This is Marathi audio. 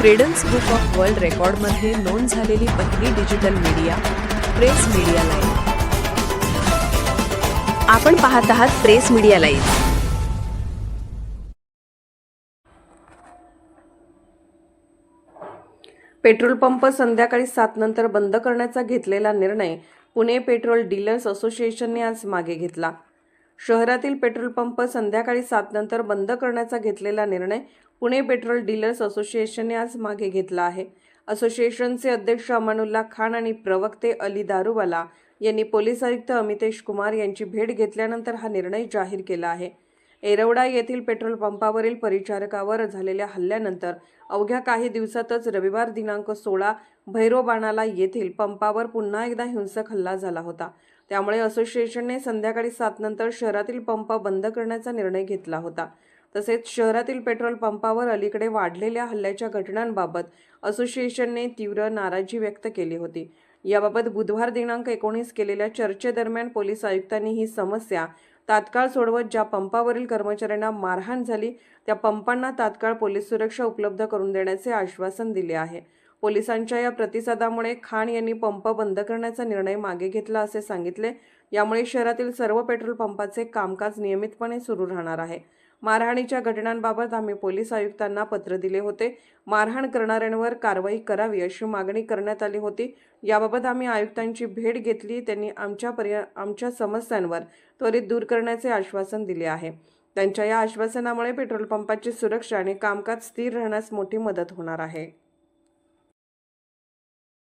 क्रेडन्स बुक ऑफ वर्ल्ड रेकॉर्डमध्ये नोंद झालेली पहिली digital media press media live आपण पाहत आहात press media live petrol pump संध्याकाळी सात नंतर बंद करण्याचा घेतलेला निर्णय पुणे पेट्रोल डीलर्स असोसिएशनने आज मागे घेतला. शहरातील पेट्रोल पंप संध्याकाळी सात नंतर बंद करण्याचा घेतलेला निर्णय पुणे पेट्रोल डीलर्स असोसिएशनने आज मागे घेतला आहे. असोसिएशनचे अध्यक्ष अमानुल्ला खान आणि प्रवक्ते अली दारुवाला यांनी पोलीस आयुक्त अमितेश कुमार यांची भेट घेतल्यानंतर हा निर्णय जाहीर केला आहे. एरवडा येथील पेट्रोल पंपावरील परिचारकावर झालेल्या हल्ल्यानंतर अवघ्या काही दिवसातच रविवार दिनांक सोळा भैरोबाणाला येथील पंपावर पुन्हा एकदा हिंसक हल्ला झाला होता. त्यामुळे असोसिएशनने संध्याकाळी सात नंतर शहरातील पंप बंद करण्याचा निर्णय घेतला होता. तसेच शहरातील पेट्रोल पंपावर अलीकडे वाढलेल्या हल्ल्याच्या घटनांबाबत असोसिएशनने तीव्र नाराजी व्यक्त केली होती. याबाबत बुधवार दिनांक एकोणीस केलेल्या चर्चेदरम्यान पोलीस आयुक्तांनी ही समस्या तात्काळ सोडवत ज्या पंपावरील कर्मचाऱ्यांना मारहाण झाली त्या पंपांना तात्काळ पोलीस सुरक्षा उपलब्ध करून देण्याचे आश्वासन दिले आहे. पोलिसांच्या या प्रतिसादामुळे खान यांनी पंप बंद करण्याचा निर्णय मागे घेतला असे सांगितले. यामुळे शहरातील सर्व पेट्रोल पंपाचे कामकाज नियमितपणे सुरू राहणार आहे. मारहाणीच्या घटनांबाबत आम्ही पोलीस आयुक्तांना पत्र दिले होते. मारहाण करणाऱ्यांवर कारवाई करावी अशी मागणी करण्यात आली होती. याबाबत आम्ही आयुक्तांची भेट घेतली. त्यांनी आमच्या पर्या आमच्या समस्यांवर त्वरित दूर करण्याचे आश्वासन दिले आहे. त्यांच्या या आश्वासनामुळे पेट्रोल पंपाची सुरक्षा आणि कामकाज स्थिर राहण्यास मोठी मदत होणार आहे.